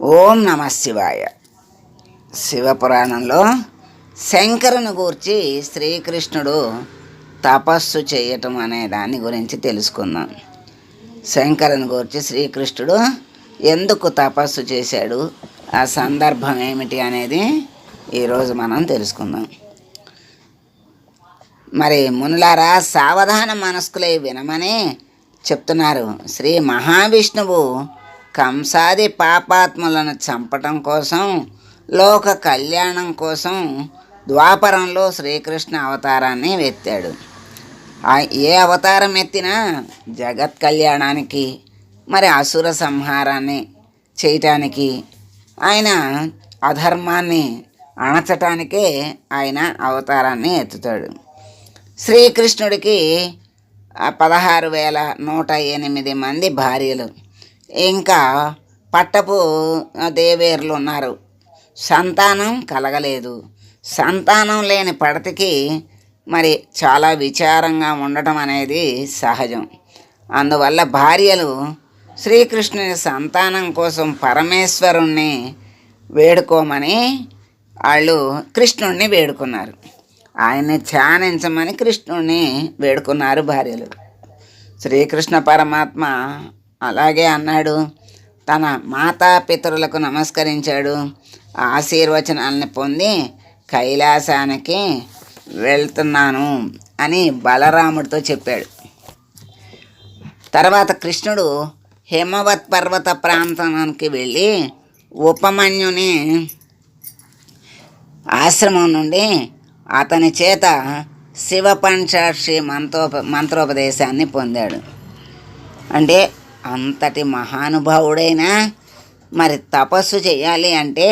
ఓం నమ శివాయ. శివపురాణంలో శంకరుని గూర్చి శ్రీకృష్ణుడు తపస్సు చేయటం అనే దాని గురించి తెలుసుకుందాం. శంకరుని గూర్చి శ్రీకృష్ణుడు ఎందుకు తపస్సు చేశాడు? ఆ సందర్భం ఏమిటి అనేది ఈరోజు మనం తెలుసుకుందాం. మరి మునులారా సావధాన మనస్కులై వినమని చెప్తున్నారు శ్రీ మహావిష్ణువు కంసాది పాపాత్ములను చంపటం కోసం లోక కళ్యాణం కోసం ద్వాపరంలో శ్రీకృష్ణ అవతారాన్ని ఎత్తాడు ఆ- ఏ అవతారం ఎత్తినా జగత్ కళ్యాణానికి మరి అసుర సంహారాన్ని చేయటానికి ఆయన అధర్మాన్ని అణచటానికే ఆయన అవతారాన్ని ఎత్తుతాడు. శ్రీకృష్ణుడికి పదహారు వేల నూట ఎనిమిది మంది భార్యలు. ఇంకా పట్టపు దేవేర్లు ఉన్నారు. సంతానం కలగలేదు. సంతానం లేని పడతికి మరి చాలా విచారంగా ఉండటం అనేది సహజం. అందువల్ల భార్యలు శ్రీకృష్ణుని సంతానం కోసం పరమేశ్వరుణ్ణి వేడుకోమని వాళ్ళు కృష్ణుణ్ణి వేడుకున్నారు. ఆయన్ని ధ్యానించమని కృష్ణుణ్ణి వేడుకున్నారు భార్యలు. శ్రీకృష్ణ పరమాత్మ అలాగే అన్నాడు. తన మాతాపితరులకు నమస్కరించాడు. ఆశీర్వచనాలను పొంది కైలాసానికి వెళ్తున్నాను అని బలరాముడితో చెప్పాడు. తర్వాత కృష్ణుడు హిమవత్ పర్వత ప్రాంతానికి వెళ్ళి ఉపమన్యుని ఆశ్రమం నుండి అతని చేత శివ పంచాక్షి మంత్రోప మంత్రోపదేశాన్ని పొందాడు. అంటే అంతటి మహానుభావుడైన మరి తపస్సు చేయాలి అంటే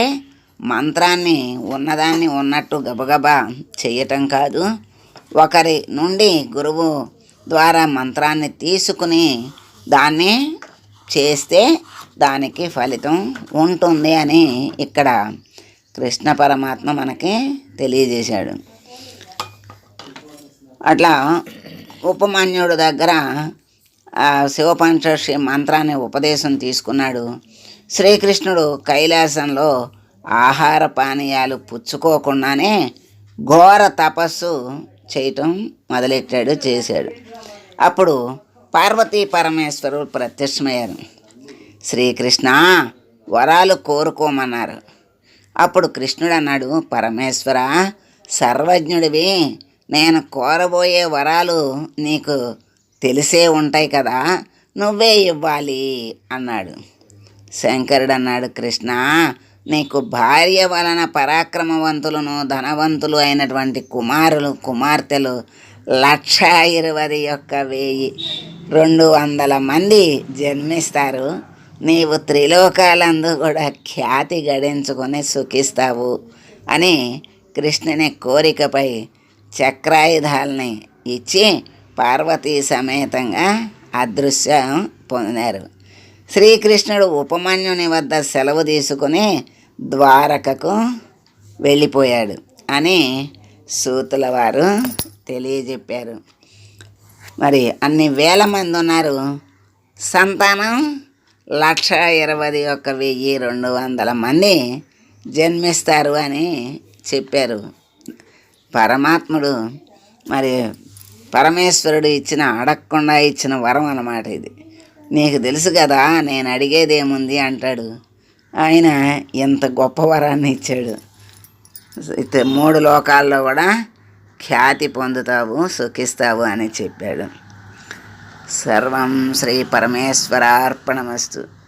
మంత్రాన్ని ఉన్నదాన్ని ఉన్నట్టు గబగబా చేయటం కాదు. ఒకరి నుండి గురువు ద్వారా మంత్రాన్ని తీసుకుని దాన్ని చేస్తే దానికి ఫలితం ఉంటుంది అని ఇక్కడ కృష్ణ పరమాత్మ మనకి తెలియజేశాడు. అట్లా ఉపమాన్యుడు దగ్గర శివపంచర్షి మంత్రాన్ని ఉపదేశం తీసుకున్నాడు. శ్రీకృష్ణుడు కైలాసంలో ఆహార పానీయాలు పుచ్చుకోకుండానే ఘోర తపస్సు చేయటం మొదలెట్టాడు చేశాడు. అప్పుడు పార్వతీ పరమేశ్వరుడు ప్రత్యక్షమయ్యారు. శ్రీకృష్ణ వరాలు కోరుకోమన్నారు. అప్పుడు కృష్ణుడు అన్నాడు పరమేశ్వర సర్వజ్ఞుడివి నేను కోరబోయే వరాలు నీకు తెలిసే ఉంటాయి కదా నువ్వే ఇవ్వాలి అన్నాడు. శంకరుడు అన్నాడు కృష్ణ నీకు భార్య వలన పరాక్రమవంతులను ధనవంతులు అయినటువంటి కుమారులు కుమార్తెలు లక్ష ఇరవై యొక్క వెయ్యి రెండు వందల మంది జన్మిస్తారు. నీవు త్రిలోకాలందు కూడా ఖ్యాతి గడించుకొని సుఖిస్తావు అని కృష్ణుని కోరికపై చక్రాయుధాలని ఇచ్చి పార్వతీ సమేతంగా అదృశ్యం పొందారు. శ్రీకృష్ణుడు ఉపమన్యుని వద్ద సెలవు తీసుకుని ద్వారకకు వెళ్ళిపోయాడు అని సూతుల వారు తెలియజెప్పారు. మరి అన్ని వేల మంది ఉన్నారు. సంతానం లక్ష ఇరవై ఒక్క వెయ్యి రెండు వందల మంది జన్మిస్తారు అని చెప్పారు. పరమాత్ముడు మరి పరమేశ్వరుడు ఇచ్చిన అడగకుండా ఇచ్చిన వరం అన్నమాట ఇది. నీకు తెలుసు కదా నేను అడిగేది ఏముంది అంటాడు. ఆయన ఎంత గొప్ప వరాన్ని ఇచ్చాడు. అయితే మూడు లోకాల్లో కూడా ఖ్యాతి పొందుతావు సుఖిస్తావు అని చెప్పాడు. సర్వం శ్రీ పరమేశ్వరార్పణమస్తు.